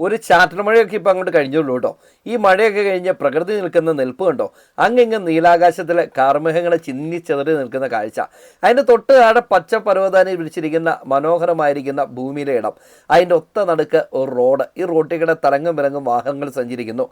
ഒരു ചാറ്റൽ മഴയൊക്കെ ഇപ്പം അങ്ങോട്ട് കഴിഞ്ഞുള്ളൂ കേട്ടോ. ഈ മഴയൊക്കെ കഴിഞ്ഞ് പ്രകൃതി നിൽക്കുന്ന നിൽപ്പ് കണ്ടോ? അങ്ങിങ്ങ് നീലാകാശത്തിലെ കാർമേഘങ്ങളെ ചിന്നിച്ചെതറി നിൽക്കുന്ന കാഴ്ച. അതിന്റെ തൊട്ട് താഴെ പച്ച പർവതാനി വിളിച്ചിരിക്കുന്ന മനോഹരമായിരിക്കുന്ന ഭൂമിയിലെ ഇടം. അതിന്റെ ഒത്ത നടുക്ക് ഒരു റോഡ്. ഈ റോട്ടിൽ കൂടെ തലങ്ങും വിലങ്ങും വാഹനങ്ങൾ സഞ്ചരിക്കുന്നു.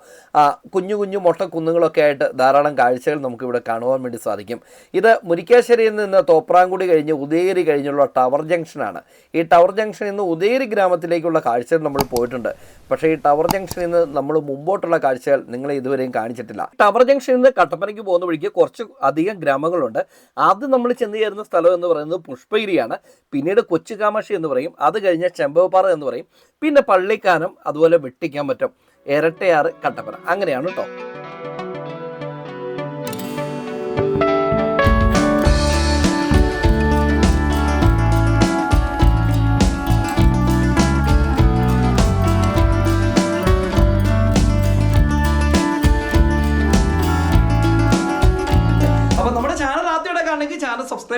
കുഞ്ഞു കുഞ്ഞു മൊട്ടക്കുന്നുകളൊക്കെ ആയിട്ട് ധാരാളം കാഴ്ചകൾ നമുക്കിവിടെ കാണുവാൻ വേണ്ടി സാധിക്കും. ഇത് മുരിക്കാശ്ശേരിയിൽ നിന്ന് തോപ്രാങ്കുടി കഴിഞ്ഞ് ഉദയഗിരി കഴിഞ്ഞുള്ള ടവർ ജംഗ്ഷനാണ്. ഈ ടവർ ജംഗ്ഷനിൽ നിന്ന് ഉദയഗിരി ഗ്രാമത്തിലേക്കുള്ള കാഴ്ചകൾ നമ്മൾ പോയിട്ടുണ്ട്. പക്ഷേ ഈ ടവർ ജംഗ്ഷനിൽ നിന്ന് നമ്മൾ മുമ്പോട്ടുള്ള കാഴ്ചകൾ നിങ്ങളെ ഇതുവരെയും കാണിച്ചിട്ടില്ല. ടവർ ജംഗ്ഷനിൽ നിന്ന് കട്ടപ്പനയ്ക്ക് പോകുന്ന വഴിക്ക് കുറച്ച് അധികം ഗ്രാമങ്ങളുണ്ട്. ആദ്യം നമ്മൾ ചെന്ന് ചേരുന്ന സ്ഥലം എന്ന് പറയുന്നത് പുഷ്പഗിരിയാണ്. പിന്നീട് കൊച്ചുകാമാക്ഷി എന്ന് പറയും. അത് കഴിഞ്ഞ് ചെമ്പവപ്പാറ എന്ന് പറയും. പിന്നെ പള്ളിക്കാനം അതുപോലെ വെട്ടിക്കാൻ പറ്റും ഇരട്ടയാറ് കട്ടപ്പന. അങ്ങനെയാണ് കേട്ടോ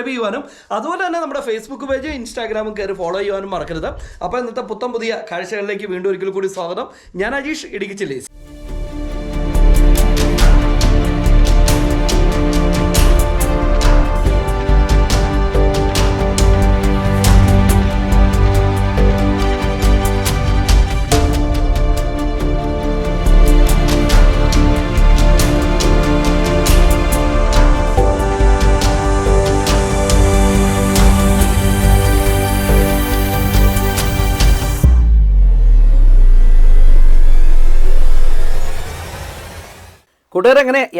സബ്സ്ക്രൈബ് ചെയ്യുവാനും അതുപോലെ തന്നെ നമ്മുടെ ഫേസ്ബുക്ക് പേജ് ഇൻസ്റ്റാഗ്രാമും കയറി ഫോളോ ചെയ്യുവാനും മറക്കരുത്. അപ്പോൾ ഇന്നത്തെ പുത്തം പുതിയ കാഴ്ചകളിലേക്ക് വീണ്ടും ഒരിക്കൽ കൂടി സ്വാഗതം. ഞാൻ അജീഷ് ഇടുക്കി ചില്ലീസ്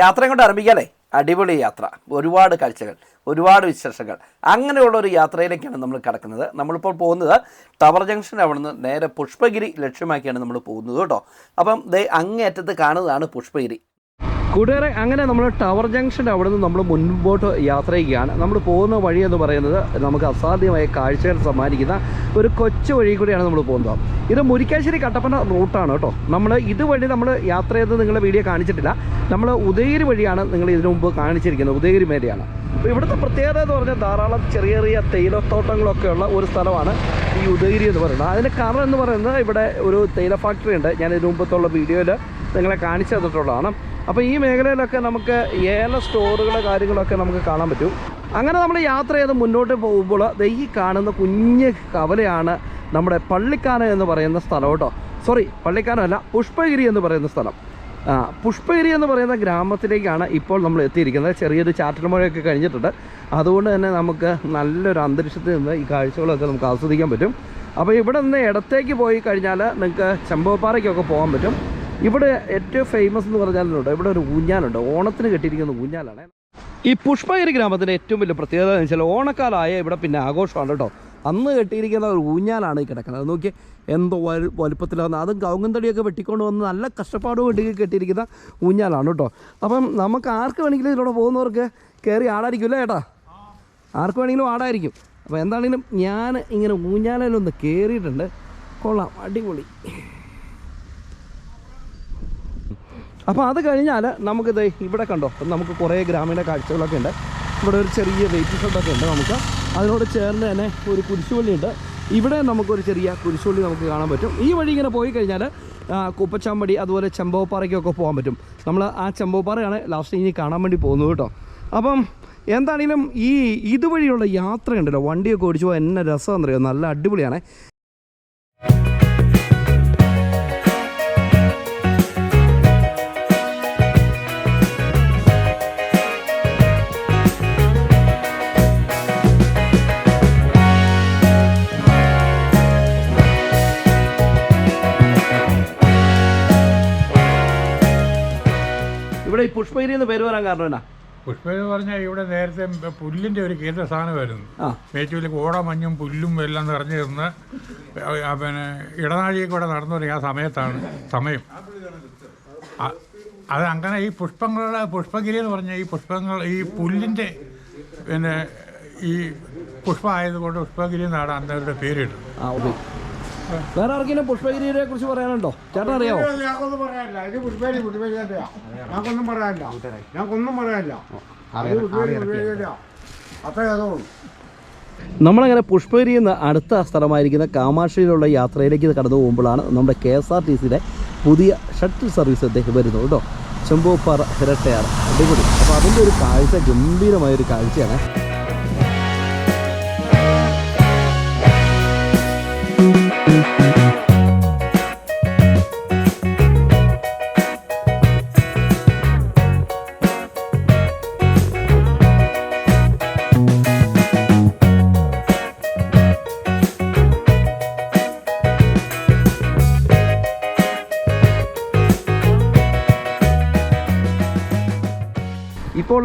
യാത്രയും കൊണ്ട് ആരംഭിക്കാല്ലേ? അടിപൊളി യാത്ര. ഒരുപാട് കാഴ്ചകൾ ഒരുപാട് വിശേഷങ്ങൾ. അങ്ങനെയുള്ള ഒരു യാത്രയിലേക്കാണ് നമ്മൾ കിടക്കുന്നത്. നമ്മളിപ്പോൾ പോകുന്നത് ടവർ ജംഗ്ഷൻ അവിടെ നിന്ന് നേരെ പുഷ്പഗിരി ലക്ഷ്യമാക്കിയാണ് നമ്മൾ പോകുന്നത് കേട്ടോ. അപ്പം ദേ അങ്ങേയറ്റത്ത് കാണുന്നതാണ് പുഷ്പഗിരി. കൂട്ടുകാരെ അങ്ങനെ നമ്മൾ ടവർ ജംഗ്ഷന്റെ അവിടെ നിന്ന് നമ്മൾ മുൻപോട്ട് യാത്ര ചെയ്യുകയാണ് നമ്മൾ പോകുന്ന വഴി എന്ന് പറയുന്നത് നമുക്ക് അസാധ്യമായ കാഴ്ചകൾ സമ്മാനിക്കുന്ന ഒരു കൊച്ചു വഴി കൂടിയാണ് നമ്മൾ പോകുന്നത്. ഇത് മുരിക്കാശ്ശേരി കട്ടപ്പന റൂട്ടാണ് കേട്ടോ. നമ്മൾ ഇതുവഴി നമ്മൾ യാത്ര ചെയ്ത് നിങ്ങളുടെ വീഡിയോ കാണിച്ചിട്ടില്ല. നമ്മൾ ഉദയഗിരി വഴിയാണ് നിങ്ങൾ ഇതിനു മുമ്പ് കാണിച്ചിരിക്കുന്നത്. ഉദയഗിരി മേലെയാണ്. അപ്പോൾ ഇവിടുത്തെ പ്രത്യേകത എന്ന് പറഞ്ഞാൽ ധാരാളം ചെറിയ ചെറിയ തേയിലത്തോട്ടങ്ങളൊക്കെ ഉള്ള ഒരു സ്ഥലമാണ് ഈ ഉദയഗിരി എന്ന് പറയുന്നത്. അതിന് കാരണം എന്ന് പറയുന്നത് ഇവിടെ ഒരു തേയില ഫാക്ടറി ഉണ്ട്. ഞാൻ ഇതിനു മുമ്പത്തുള്ള വീഡിയോയിൽ നിങ്ങളെ കാണിച്ചു തന്നിട്ടുള്ളതാണ്. അപ്പോൾ ഈ മേഖലയിലൊക്കെ നമുക്ക് ഏല സ്റ്റോറുകൾ കാര്യങ്ങളൊക്കെ നമുക്ക് കാണാൻ പറ്റും. അങ്ങനെ നമ്മൾ യാത്ര ചെയ്ത് മുന്നോട്ട് പോകുമ്പോൾ ഈ കാണുന്ന കുഞ്ഞ് കവലയാണ് നമ്മുടെ പള്ളിക്കാന എന്ന് പറയുന്ന സ്ഥലം കേട്ടോ. സോറി പള്ളിക്കാനമല്ല പുഷ്പഗിരി എന്ന് പറയുന്ന സ്ഥലം. പുഷ്പഗിരി എന്ന് പറയുന്ന ഗ്രാമത്തിലേക്കാണ് ഇപ്പോൾ നമ്മൾ എത്തിയിരിക്കുന്നത്. ചെറിയൊരു ചാറ്റൽ മഴയൊക്കെ കഴിഞ്ഞിട്ടുണ്ട്. അതുകൊണ്ട് തന്നെ നമുക്ക് നല്ലൊരു അന്തരീക്ഷത്തിൽ നിന്ന് ഈ കാഴ്ചകളൊക്കെ നമുക്ക് ആസ്വദിക്കാൻ പറ്റും. അപ്പോൾ ഇവിടെ നിന്ന് ഇടത്തേക്ക് പോയി കഴിഞ്ഞാൽ നിങ്ങൾക്ക് ചെമ്പോപ്പാറയ്ക്കൊക്കെ പോകാൻ പറ്റും. ഇവിടെ ഏറ്റവും ഫേമസ് എന്ന് പറഞ്ഞാലുണ്ട്? ഇവിടെ ഒരു ഊഞ്ഞാലുണ്ട്. ഓണത്തിന് കെട്ടിയിരിക്കുന്ന ഊഞ്ഞാലാണ്. ഈ പുഷ്പഗിരി ഗ്രാമത്തിന്റെ ഏറ്റവും വലിയ പ്രത്യേകത എന്ന് വെച്ചാൽ ഓണക്കാലമായ ഇവിടെ പിന്നെ ആഘോഷമാണ് കേട്ടോ. അന്ന് കെട്ടിയിരിക്കുന്ന ഒരു ഊഞ്ഞാലാണ് ഈ കിടക്കുന്നത്. നോക്കി എന്തോ വലു വലുപ്പത്തിലാണ് അതും കവുങ്ങന്തടിയൊക്കെ വെട്ടിക്കൊണ്ട് വന്ന് നല്ല കഷ്ടപ്പാട് വേണ്ടി കെട്ടിയിരിക്കുന്ന ഊഞ്ഞാലാണ് കേട്ടോ. അപ്പം നമുക്ക് ആർക്ക് വേണമെങ്കിലും ഇതിലൂടെ പോകുന്നവർക്ക് കയറി ആടായിരിക്കുമല്ലേ ചേട്ടാ ആർക്ക് വേണമെങ്കിലും ആടായിരിക്കും. അപ്പോൾ എന്താണെങ്കിലും ഞാൻ ഇങ്ങനെ ഊഞ്ഞാലയിലൊന്ന് കയറിയിട്ടുണ്ട്. കൊള്ളാം. അടിപൊളി. അപ്പോൾ അത് കഴിഞ്ഞാൽ നമുക്കിത് ഇവിടെ കണ്ടോ? നമുക്ക് കുറേ ഗ്രാമീണ കാഴ്ചകളൊക്കെ ഉണ്ട്. ഇവിടെ ഒരു ചെറിയ വെയിറ്റ് ഷെഡൊക്കെ ഉണ്ട് നമുക്ക്. അതിനോട് ചേർന്ന് തന്നെ ഒരു കുരിശുപള്ളി ഉണ്ട് ഇവിടെ നമുക്കൊരു ചെറിയ കുരിശുപള്ളി നമുക്ക് കാണാൻ പറ്റും. ഈ വഴി ഇങ്ങനെ പോയി കഴിഞ്ഞാൽ കുപ്പച്ചാമ്പടി അതുപോലെ ചെമ്പോപ്പാറയ്ക്കൊക്കെ പോകാൻ പറ്റും. നമ്മൾ ആ ചെമ്പോപ്പാറയാണ് ലാസ്റ്റ് ഇനി കാണാൻ വേണ്ടി പോകുന്നത് കേട്ടോ. അപ്പം എന്താണെങ്കിലും ഈ ഇതുവഴിയുള്ള യാത്ര യാത്രയുണ്ടല്ലോ. വണ്ടിയൊക്കെ ഓടിച്ചു പോകാൻ എന്നെ രസമെന്നറിയോ നല്ല അടിപൊളിയാണ്. ഇവിടെ ഈ പുഷ്പഗിരി എന്ന് പേര് വരാൻ കാരണം എന്നാ? പുഷ്പ എന്ന് പറഞ്ഞാൽ ഇവിടെ നേരത്തെ പുല്ലിന്റെ ഒരു കേന്ദ്ര സ്ഥാനമായിരുന്നു ആ ഓട കോട മഞ്ഞും പുല്ലും എല്ലാം നിറഞ്ഞു നിന്ന് പിന്നെ ഇടനാഴിയിൽ കൂടെ നടന്നു തുടങ്ങി ആ സമയത്താണ് സമയം. അത് അങ്ങനെ ഈ പുഷ്പങ്ങളുടെ പുഷ്പഗിരി എന്ന് പറഞ്ഞാൽ ഈ പുഷ്പങ്ങൾ ഈ പുല്ലിന്റെ പിന്നെ ഈ പുഷ്പമായതുകൊണ്ട് പുഷ്പഗിരി എന്നാണ് അന്നവരുടെ പേരിട്ടത്. വേറെ ആർക്കെങ്കിലും പുഷ്പഗിരിയെ കുറിച്ച് പറയാനുണ്ടോ? ചേട്ടൻ അറിയാമോ ഞങ്ങൾക്കൊന്നും പറയാനില്ല. ഇത് പുഷ്പേരി പുഷ്പേരി തന്നെയാ. ഞങ്ങൾക്കൊന്നും പറയാനില്ല. ഞങ്ങൾക്കൊന്നും പറയാനില്ല. ഇത് പുഷ്പേരി പുഷ്പേരി തന്നെയാ. അത്രേ അതുള്ളൂ നമ്മളങ്ങനെ പുഷ്പഗിരിയിൽ നിന്ന് അടുത്ത സ്ഥലമായിരിക്കുന്ന കാമാക്ഷിയിലുള്ള യാത്രയിലേക്ക് കടന്നു പോകുമ്പോഴാണ് നമ്മുടെ കെ എസ് ആർ ടി സിയുടെ പുതിയ ഷട്ടിൽ സർവീസ് അദ്ദേഹം വരുന്നത് കേട്ടോ. ചെമ്പോപ്പാറ ഇരട്ടയാണ് അടിപൊളി. അപ്പോൾ അതിന്റെ ഒരു കാഴ്ച ഗംഭീരമായൊരു കാഴ്ചയാണ്.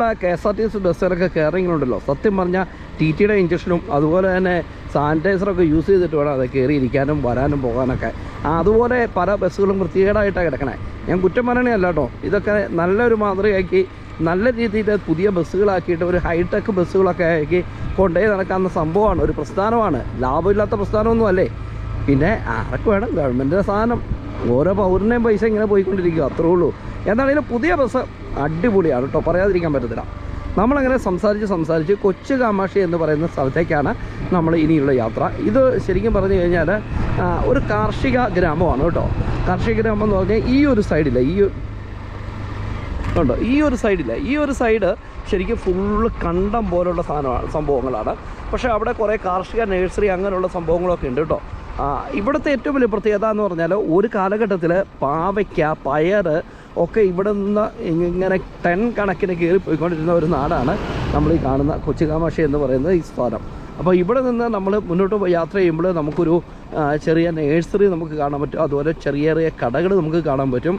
ഇപ്പോൾ K S R T C ബസ്സുകളൊക്കെ കയറിങ്ങളുണ്ടല്ലോ സത്യം പറഞ്ഞാൽ ടി ടിയുടെ ഇഞ്ചക്ഷനും അതുപോലെ തന്നെ സാനിറ്റൈസറൊക്കെ യൂസ് ചെയ്തിട്ട് വേണം അത് കയറിയിരിക്കാനും വരാനും പോകാനൊക്കെ. ആ, അതുപോലെ പല ബസ്സുകളും വൃത്തികേടായിട്ടാണ് കിടക്കണേ. ഞാൻ കുറ്റം പറയണേ കേട്ടോ. ഇതൊക്കെ നല്ലൊരു മാതൃകയാക്കി നല്ല രീതിയിൽ പുതിയ ബസ്സുകളാക്കിയിട്ട് ഒരു ഹൈടെക് ബസ്സുകളൊക്കെ ആക്കി കൊണ്ടുപോയി നടക്കാവുന്ന സംഭവമാണ്. ഒരു പ്രസ്ഥാനമാണ്. ലാഭമില്ലാത്ത പ്രസ്ഥാനമൊന്നും അല്ലേ പിന്നെ ആർക്ക് വേണം? ഗവൺമെന്റിന്റെ സാധനം. ഓരോ പൗരനെയും പൈസ ഇങ്ങനെ പോയിക്കൊണ്ടിരിക്കുക അത്രേ ഉള്ളൂ. എന്താണെങ്കിലും പുതിയ ബസ് അടിപൊളിയാണ് കേട്ടോ പറയാതിരിക്കാൻ പറ്റത്തില്ല. നമ്മളങ്ങനെ സംസാരിച്ച് സംസാരിച്ച് കൊച്ചു കാമാക്ഷി എന്ന് പറയുന്ന സ്ഥലത്തേക്കാണ് നമ്മൾ ഇനിയുള്ള യാത്ര. ഇത് ശരിക്കും പറഞ്ഞു കഴിഞ്ഞാൽ ഒരു കാർഷിക ഗ്രാമമാണ് കേട്ടോ. കാർഷിക ഗ്രാമം എന്ന് പറഞ്ഞാൽ ഈ ഒരു സൈഡില്ല ഈ ഉണ്ടോ ഈ ഒരു സൈഡില്ല. ഈ ഒരു സൈഡ് ശരിക്കും ഫുള്ള് കണ്ടം പോലുള്ള സാധനമാണ് സംഭവങ്ങളാണ്. പക്ഷേ അവിടെ കുറേ കാർഷിക നഴ്സറി അങ്ങനെയുള്ള സംഭവങ്ങളൊക്കെ ഉണ്ട് കേട്ടോ. ഇവിടുത്തെ ഏറ്റവും വലിയ പ്രത്യേകത എന്ന് പറഞ്ഞാൽ ഒരു കാലഘട്ടത്തിൽ പാവയ്ക്ക പയർ ഒക്കെ ഇവിടെ നിന്ന് ഇങ്ങനെ ടെൻ കണക്കിന് കയറി പോയിക്കൊണ്ടിരുന്ന ഒരു നാടാണ് നമ്മൾ ഈ കാണുന്ന കൊച്ചുകാമാഷ എന്ന് പറയുന്ന ഈ സ്ഥലം. അപ്പോൾ ഇവിടെ നിന്ന് നമ്മൾ മുന്നോട്ട് യാത്ര ചെയ്യുമ്പോൾ നമുക്കൊരു ചെറിയ നേഴ്സറി നമുക്ക് കാണാൻ പറ്റും. അതുപോലെ ചെറിയ ചെറിയ കടകൾ നമുക്ക് കാണാൻ പറ്റും.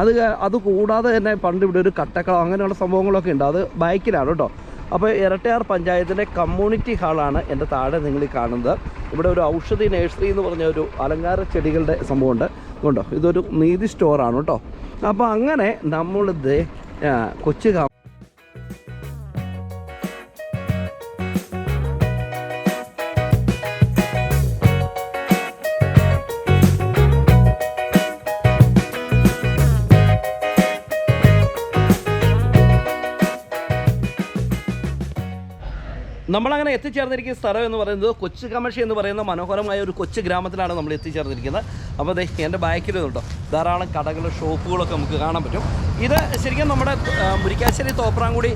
അത് അത് കൂടാതെ തന്നെ പണ്ട് ഇവിടെ ഒരു കട്ടക്കളം അങ്ങനെയുള്ള സംഭവങ്ങളൊക്കെ ഉണ്ട്. അത് ബൈക്കിലാണ് കേട്ടോ. അപ്പോൾ ഇരട്ടയാർ പഞ്ചായത്തിന്റെ കമ്മ്യൂണിറ്റി ഹാളാണ് എന്റെ താഴെ നിങ്ങൾ കാണുന്നത്. ഇവിടെ ഒരു ഔഷധി നേഴ്സറി എന്ന് പറഞ്ഞ ഒരു അലങ്കാര ചെടികളുടെ സംഭവമുണ്ട്. കൊണ്ടോ ഇതൊരു നീതി സ്റ്റോറാണ് കേട്ടോ. അപ്പോൾ അങ്ങനെ നമ്മളിത് കൊച്ചു നമ്മളങ്ങനെ എത്തിച്ചേർന്നിരിക്കുന്ന സ്ഥലം എന്ന് പറയുന്നത് കൊച്ചു കമഷി എന്ന് പറയുന്ന മനോഹരമായ ഒരു കൊച്ചു ഗ്രാമത്തിലാണ് നമ്മൾ എത്തിച്ചേർന്നിരിക്കുന്നത്. അപ്പോൾ ദേ എന്റെ ബാക്കിൽ കേട്ടോ ധാരാളം കടകൾ ഷോപ്പുകളൊക്കെ നമുക്ക് കാണാൻ പറ്റും. ഇത് ശരിക്കും നമ്മുടെ മുരിക്കാശ്ശേരി തോപ്രാംകുടി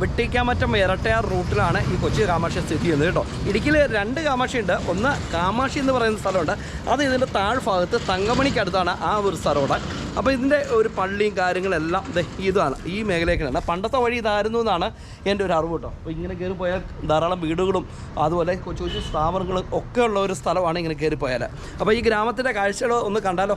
വെട്ടിക്കാമറ്റം ഇരട്ടയാർ റൂട്ടിലാണ് ഈ കൊച്ചി കാമാക്ഷി സ്ഥിതി ചെയ്യുന്നത് കേട്ടോ. ഇടുക്കിയിൽ രണ്ട് കാമാക്ഷി ഉണ്ട്. ഒന്ന് കാമാക്ഷി എന്ന് പറയുന്ന സ്ഥലമുണ്ട്. അത് ഇതിന്റെ താഴ്ഭാഗത്ത് തങ്കമണിക്കടുത്താണ് ആ ഒരു സ്ഥലമുണ്ട് അപ്പോൾ ഇതിന്റെ ഒരു പള്ളിയും കാര്യങ്ങളെല്ലാം ഇതാണ് ഈ മേഖലയൊക്കെയാണ് പണ്ടത്തെ വഴി ഇതായിരുന്നു എന്നാണ് എന്റെ ഒരു അറിവ് കേട്ടോ. അപ്പോൾ ഇങ്ങനെ കയറി പോയാൽ ധാരാളം വീടുകളും അതുപോലെ കൊച്ചു കൊച്ചു സ്ഥാപനങ്ങളും ഒക്കെ ഉള്ള ഒരു സ്ഥലമാണ് ഇങ്ങനെ കയറി പോയാൽ. അപ്പോൾ ഈ ഗ്രാമത്തിന്റെ കാഴ്ചകൾ ഒന്ന് കണ്ടാലോ?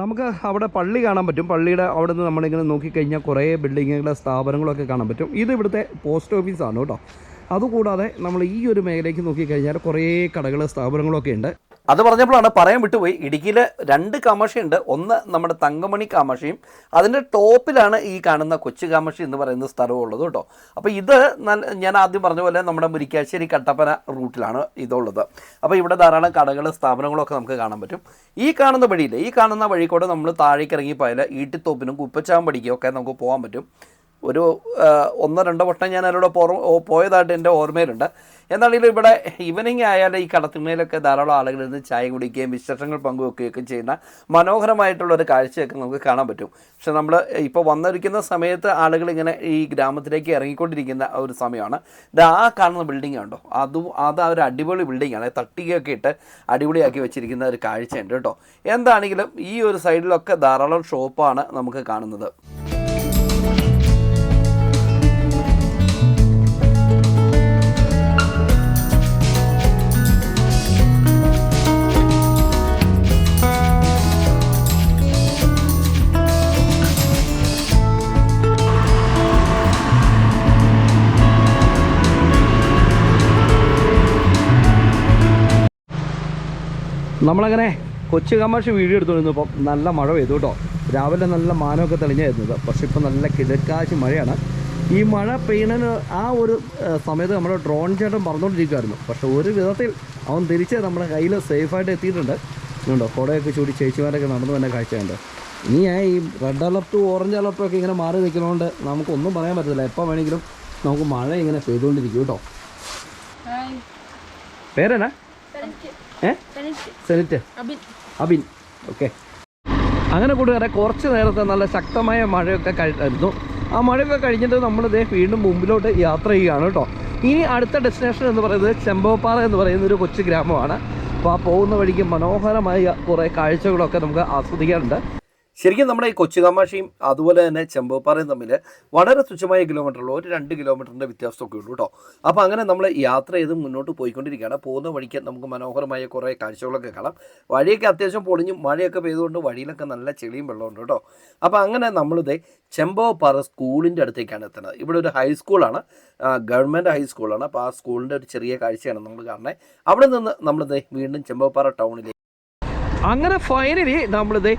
നമുക്ക് അവിടെ പള്ളി കാണാൻ പറ്റും. പള്ളിയുടെ അവിടെ നിന്ന് നമ്മളിങ്ങനെ നോക്കിക്കഴിഞ്ഞാൽ കുറേ ബിൽഡിങ്ങുകളുടെ സ്ഥാപനങ്ങളൊക്കെ കാണാൻ പറ്റും. ഇത് ഇവിടുത്തെ പോസ്റ്റ് ഓഫീസാണ് കേട്ടോ. അതുകൂടാതെ നമ്മൾ ഈ ഒരു മേഖലയ്ക്ക് നോക്കിക്കഴിഞ്ഞാൽ കുറേ കടകൾ സ്ഥാപനങ്ങളൊക്കെ ഉണ്ട്. അത് പറഞ്ഞപ്പോഴാണ് പറയാൻ വിട്ടുപോയി. ഇടുക്കിയിൽ രണ്ട് കാമാഷിയുണ്ട് ഒന്ന് നമ്മുടെ തങ്കമണി കാമാഷിയും അതിന്റെ ടോപ്പിലാണ് ഈ കാണുന്ന കൊച്ചു കാമാക്ഷി എന്ന് പറയുന്ന സ്ഥലവും ഉള്ളത് കേട്ടോ. അപ്പോൾ ഇത് ഞാൻ ആദ്യം പറഞ്ഞ പോലെ നമ്മുടെ മുരിക്കാശ്ശേരി കട്ടപ്പന റൂട്ടിലാണ് ഇതുള്ളത്. അപ്പോൾ ഇവിടെ ധാരാളം കടകൾ സ്ഥാപനങ്ങളൊക്കെ നമുക്ക് കാണാൻ പറ്റും. ഈ കാണുന്ന വഴിയിൽ ഈ കാണുന്ന വഴി കൂടെ നമ്മൾ താഴേക്ക് ഇറങ്ങി പോയാൽ ഈട്ടിത്തോപ്പിനും കുപ്പച്ചാമ്പടിക്കും ഒക്കെ നമുക്ക് പോകാൻ പറ്റും. ഒരു ഒന്നോ രണ്ടോ വട്ടം ഞാൻ പോറ പോയതായിട്ട് എന്റെ ഓർമ്മയിലുണ്ട്. എന്നാണെങ്കിലും ഇവിടെ ഈവനിങ് ആയാൽ ഈ കടത്തിണ്ണയിലൊക്കെ ധാരാളം ആളുകൾ ഇരുന്ന് ചായ കുടിക്കുകയും വിശേഷങ്ങൾ പങ്കുവെക്കുകയൊക്കെ ചെയ്യുന്ന മനോഹരമായിട്ടുള്ള ഒരു കാഴ്ചയൊക്കെ നമുക്ക് കാണാൻ പറ്റും. പക്ഷെ നമ്മൾ ഇപ്പോൾ വന്നിരിക്കുന്ന സമയത്ത് ആളുകൾ ഇങ്ങനെ ഈ ഗ്രാമത്തിലേക്ക് ഇറങ്ങിക്കൊണ്ടിരിക്കുന്ന ഒരു സമയമാണ്. ഇത് ആ കാണുന്ന ബിൽഡിംഗ് ഉണ്ടോ അതും അത് ഒരു അടിപൊളി ബിൽഡിങ്ങാണ് തട്ടികയൊക്കെ ഇട്ട് അടിപൊളിയാക്കി വെച്ചിരിക്കുന്ന ഒരു കാഴ്ചയുണ്ട് കേട്ടോ. എന്താണെങ്കിലും ഈ ഒരു സൈഡിലൊക്കെ ധാരാളം ഷോപ്പാണ് നമുക്ക് കാണുന്നത്. നമ്മളങ്ങനെ കൊച്ചു കമാഷ് വീഡിയോ എടുത്തുകൊണ്ടിരുന്നപ്പം നല്ല മഴ പെയ്തു കേട്ടോ. രാവിലെ നല്ല മാനമൊക്കെ തെളിഞ്ഞായിരുന്നത് പക്ഷെ ഇപ്പം നല്ല കിഴക്കാശി മഴയാണ്. ഈ മഴ പെയ്യണതിന് ആ ഒരു സമയത്ത് നമ്മുടെ ഡ്രോൺ ചേട്ടൻ പറഞ്ഞുകൊണ്ടിരിക്കുമായിരുന്നു പക്ഷെ ഒരു വിധത്തിൽ അവൻ തിരിച്ച് നമ്മുടെ കയ്യിൽ സേഫായിട്ട് എത്തിയിട്ടുണ്ട്. ഇതുണ്ടോ? കുടയൊക്കെ ചൂടി ചേച്ചിമാരൊക്കെ നടന്നു തന്നെ കാഴ്ചയുണ്ട്. ഇനി ഞാൻ ഈ റെഡ് അലർട്ടും ഓറഞ്ച് അലർട്ടും ഒക്കെ ഇങ്ങനെ മാറി നിൽക്കുന്നതുകൊണ്ട് നമുക്കൊന്നും പറയാൻ പറ്റത്തില്ല. എപ്പോൾ വേണമെങ്കിലും നമുക്ക് മഴ ഇങ്ങനെ പെയ്തുകൊണ്ടിരിക്കും കേട്ടോ. പേരെന്നാ? സെനിറ്റ്. അബിൻ. ഓക്കെ. അങ്ങനെ കൂട്ടുകാരെ കുറച്ച് നേരത്തെ നല്ല ശക്തമായ മഴയൊക്കെ കഴിഞ്ഞിരുന്നു. ആ മഴയൊക്കെ കഴിഞ്ഞിട്ട് നമ്മൾ നമ്മളിതേ വീണ്ടും മുമ്പിലോട്ട് യാത്ര ചെയ്യുകയാണ് കേട്ടോ. ഇനി അടുത്ത ഡെസ്റ്റിനേഷൻ എന്ന് പറയുന്നത് ചെമ്പവപ്പാറ എന്ന് പറയുന്ന ഒരു കൊച്ചു ഗ്രാമമാണ്. അപ്പോൾ ആ പോകുന്ന വഴിക്ക് മനോഹരമായ കുറേ കാഴ്ചകളൊക്കെ നമുക്ക് ആസ്വദിക്കാറുണ്ട് ശരിക്കും നമ്മുടെ ഈ കൊച്ചുകാമാഷിയും അതുപോലെ തന്നെ ചെമ്പോപ്പാറയും തമ്മിൽ വളരെ തുച്ഛമായ കിലോമീറ്ററുള്ള ഒരു രണ്ട് കിലോമീറ്ററിന്റെ വ്യത്യാസമൊക്കെ ഉള്ളൂ കേട്ടോ. അപ്പോൾ അങ്ങനെ നമ്മൾ യാത്ര ചെയ്ത് മുന്നോട്ട് പോയിക്കൊണ്ടിരിക്കുകയാണ്. പോകുന്ന വഴിക്ക് നമുക്ക് മനോഹരമായ കുറേ കാഴ്ചകളൊക്കെ കാണാം. വഴിയൊക്കെ അത്യാവശ്യം പൊളിഞ്ഞും മഴയൊക്കെ പെയ്തുകൊണ്ട് വഴിയിലൊക്കെ നല്ല ചെളിയും വെള്ളമുണ്ട് കേട്ടോ. അപ്പോൾ അങ്ങനെ നമ്മളിത് ചെമ്പോപ്പാറ സ്കൂളിന്റെ അടുത്തേക്കാണ് എത്തുന്നത്. ഇവിടെ ഒരു ഹൈസ്കൂളാണ് ഗവൺമെന്റ് ഹൈസ്കൂളാണ് അപ്പോൾ ആ സ്കൂളിന്റെ ഒരു ചെറിയ കാഴ്ചയാണ് നമ്മൾ കാണുന്നത്. അവിടെ നിന്ന് നമ്മളിത് വീണ്ടും ചെമ്പോപ്പാറ ടൗണിലേക്ക് അങ്ങനെ ഫൈനലി നമ്മളിത്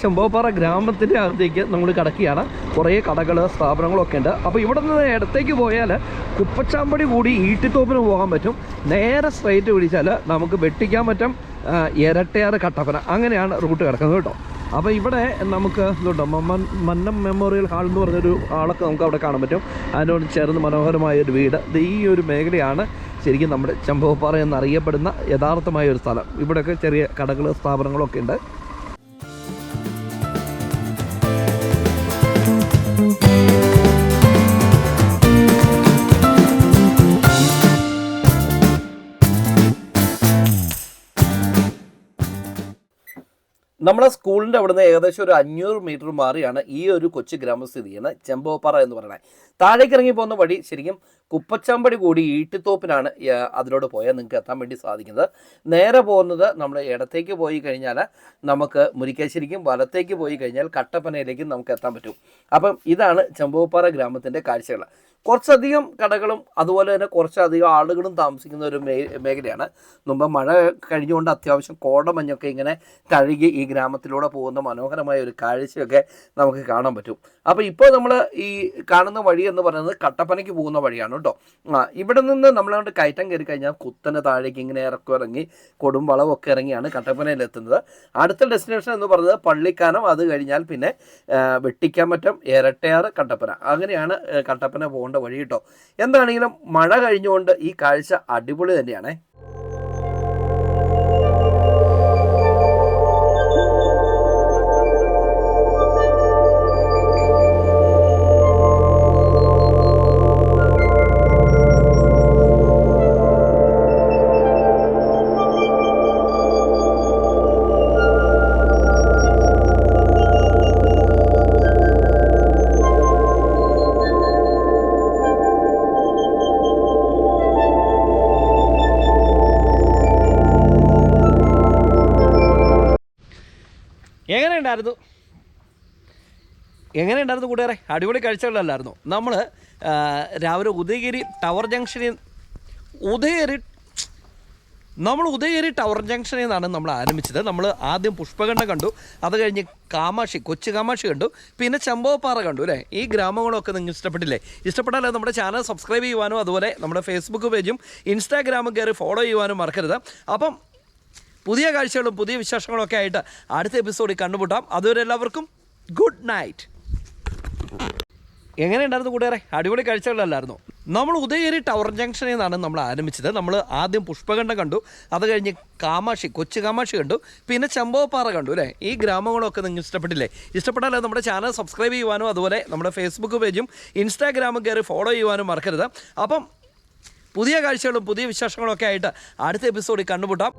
ചെമ്പോപ്പാറ ഗ്രാമത്തിന്റെ അകത്തേക്ക് നമ്മൾ കിടക്കുകയാണ്. കുറേ കടകൾ സ്ഥാപനങ്ങളൊക്കെ ഉണ്ട്. അപ്പോൾ ഇവിടെ നിന്ന് ഇടത്തേക്ക് പോയാൽ കുപ്പച്ചാമ്പടി കൂടി ഈട്ടിത്തോപ്പിന് പോകാൻ പറ്റും. നേരെ സ്ട്രൈറ്റ് പിടിച്ചാൽ നമുക്ക് വെട്ടിക്കാൻ പറ്റും ഇരട്ടയാറ് കട്ടപ്പന. അങ്ങനെയാണ് റൂട്ട് കിടക്കുന്നത് കേട്ടോ. അപ്പോൾ ഇവിടെ നമുക്ക് ഇതുണ്ടോ മന്നം മെമ്മോറിയൽ ഹാൾ എന്ന് പറഞ്ഞൊരു ആളൊക്കെ നമുക്ക് അവിടെ കാണാൻ പറ്റും. അതിനോട് ചേർന്ന് മനോഹരമായ ഒരു വീട് ഈ ഒരു മേഖലയാണ് ശരിക്കും നമ്മുടെ ചമ്പവപ്പാറ എന്നറിയപ്പെടുന്ന യഥാർത്ഥമായ ഒരു സ്ഥലം. ഇവിടെയൊക്കെ ചെറിയ കടകൾ സ്ഥാപനങ്ങളൊക്കെ ഉണ്ട്. നമ്മളെ സ്കൂളിന്റെ അവിടുന്ന് ഏകദേശം ഒരു അഞ്ഞൂറ് മീറ്റർ മാറിയാണ് ഈ ഒരു കൊച്ചു ഗ്രാമം സ്ഥിതി ചെയ്യുന്നത്. ചെമ്പോപ്പാറ എന്ന് പറയുന്നത്. താഴേക്ക് ഇറങ്ങി പോകുന്ന വഴി ശരിക്കും കുപ്പച്ചാമ്പടി കൂടി ഈട്ടിത്തോപ്പിനാണ് അതിലോട് പോയാൽ നിങ്ങൾക്ക് എത്താൻ വേണ്ടി സാധിക്കുന്നത്. നേരെ പോകുന്നത് നമ്മൾ ഇടത്തേക്ക് പോയി കഴിഞ്ഞാൽ നമുക്ക് മുരിക്കാശ്ശേരിക്കും വലത്തേക്ക് പോയി കഴിഞ്ഞാൽ കട്ടപ്പനയിലേക്കും നമുക്ക് എത്താൻ പറ്റും. അപ്പം ഇതാണ് ചെമ്പോപ്പാറ ഗ്രാമത്തിന്റെ കാഴ്ചകൾ. കുറച്ചധികം കടകളും അതുപോലെ തന്നെ കുറച്ചധികം ആളുകളും താമസിക്കുന്ന ഒരു മേഖലയാണ്. മുമ്പ് മഴ കഴിഞ്ഞുകൊണ്ട് അത്യാവശ്യം കോടമഞ്ഞൊക്കെ ഇങ്ങനെ കഴുകി ഈ ഗ്രാമത്തിലൂടെ പോകുന്ന മനോഹരമായ ഒരു കാഴ്ചയൊക്കെ നമുക്ക് കാണാൻ പറ്റും. അപ്പോൾ ഇപ്പോൾ നമ്മൾ ഈ കാണുന്ന വഴി എന്ന് പറയുന്നത് കട്ടപ്പനയ്ക്ക് പോകുന്ന വഴിയാണ് കേട്ടോ. ഇവിടെ നിന്ന് നമ്മളങ്ങോട്ട് കയറ്റം കയറി കഴിഞ്ഞാൽ കുത്തനെ താഴേക്ക് ഇങ്ങനെ ഇറക്കം ഇറങ്ങി കൊടും വളവൊക്കെ ഇറങ്ങിയാണ് കട്ടപ്പനയിൽ എത്തുന്നത് അടുത്ത ഡെസ്റ്റിനേഷൻ എന്ന് പറയുന്നത് പള്ളിക്കാനം. അത് കഴിഞ്ഞാൽ പിന്നെ വെട്ടിക്കാൻ വെട്ടിക്കാമറ്റം ഇരട്ടയാറ് കട്ടപ്പന. അങ്ങനെയാണ് കട്ടപ്പന കട്ടപ്പന പോകേണ്ട വഴി കേട്ടോ. എന്താണെങ്കിലും മഴ കഴിഞ്ഞുകൊണ്ട് ഈ കാഴ്ച അടിപൊളി തന്നെയാണേ. എങ്ങനെയുണ്ടായിരുന്നു കൂട്ടുകാരെ? അടിപൊളി കാഴ്ചകളല്ലായിരുന്നു. നമ്മൾ രാവിലെ ഉദയഗിരി ടവർ ജംഗ്ഷനിൽ ഉദയഗിരി നമ്മൾ ഉദയഗിരി ടവർ ജംഗ്ഷനിൽ നിന്നാണ് നമ്മൾ ആരംഭിച്ചത്. നമ്മൾ ആദ്യം പുഷ്പഖണ്ഡം കണ്ടു. അത് കഴിഞ്ഞ് കാമാക്ഷി കൊച്ചു കാമാക്ഷി കണ്ടു. പിന്നെ ചമ്പവപ്പാറ കണ്ടു അല്ലേ? ഈ ഗ്രാമങ്ങളൊക്കെ നിങ്ങൾക്ക് ഇഷ്ടപ്പെട്ടില്ലേ? ഇഷ്ടപ്പെട്ടാൽ നമ്മുടെ ചാനൽ സബ്സ്ക്രൈബ് ചെയ്യുവാനും അതുപോലെ നമ്മുടെ ഫേസ്ബുക്ക് പേജും ഇൻസ്റ്റാഗ്രാമും കയറി ഫോളോ ചെയ്യുവാനും മറക്കരുത്. അപ്പം പുതിയ കാഴ്ചകളും പുതിയ വിശേഷങ്ങളും ഒക്കെ ആയിട്ട് അടുത്ത എപ്പിസോഡിൽ കണ്ടുമുട്ടാം. അതുവരെ എല്ലാവർക്കും ഗുഡ് നൈറ്റ് എങ്ങനെയുണ്ടായിരുന്നു കൂട്ടുകാരെ? അടിപൊളി കാഴ്ചകളല്ലായിരുന്നു. നമ്മൾ ഉദയഗിരി ടവർ ജംഗ്ഷനിൽ നിന്നാണ് നമ്മൾ ആരംഭിച്ചത്. നമ്മൾ ആദ്യം പുഷ്പഖണ്ഡം കണ്ടു. അത് കഴിഞ്ഞ് കാമാക്ഷി കൊച്ചു കാമാക്ഷി കണ്ടു. പിന്നെ ചെമ്പോപ്പാറ കണ്ടു അല്ലേ? ഈ ഗ്രാമങ്ങളൊക്കെ നിങ്ങൾക്ക് ഇഷ്ടപ്പെട്ടില്ലേ? ഇഷ്ടപ്പെട്ടാൽ നമ്മുടെ ചാനൽ സബ്സ്ക്രൈബ് ചെയ്യുവാനും അതുപോലെ നമ്മുടെ ഫേസ്ബുക്ക് പേജും ഇൻസ്റ്റാഗ്രാമും കയറി ഫോളോ ചെയ്യുവാനും മറക്കരുത്. അപ്പം പുതിയ കാഴ്ചകളും പുതിയ വിശേഷങ്ങളൊക്കെ ആയിട്ട് അടുത്ത എപ്പിസോഡിൽ കണ്ടുമുട്ടാം.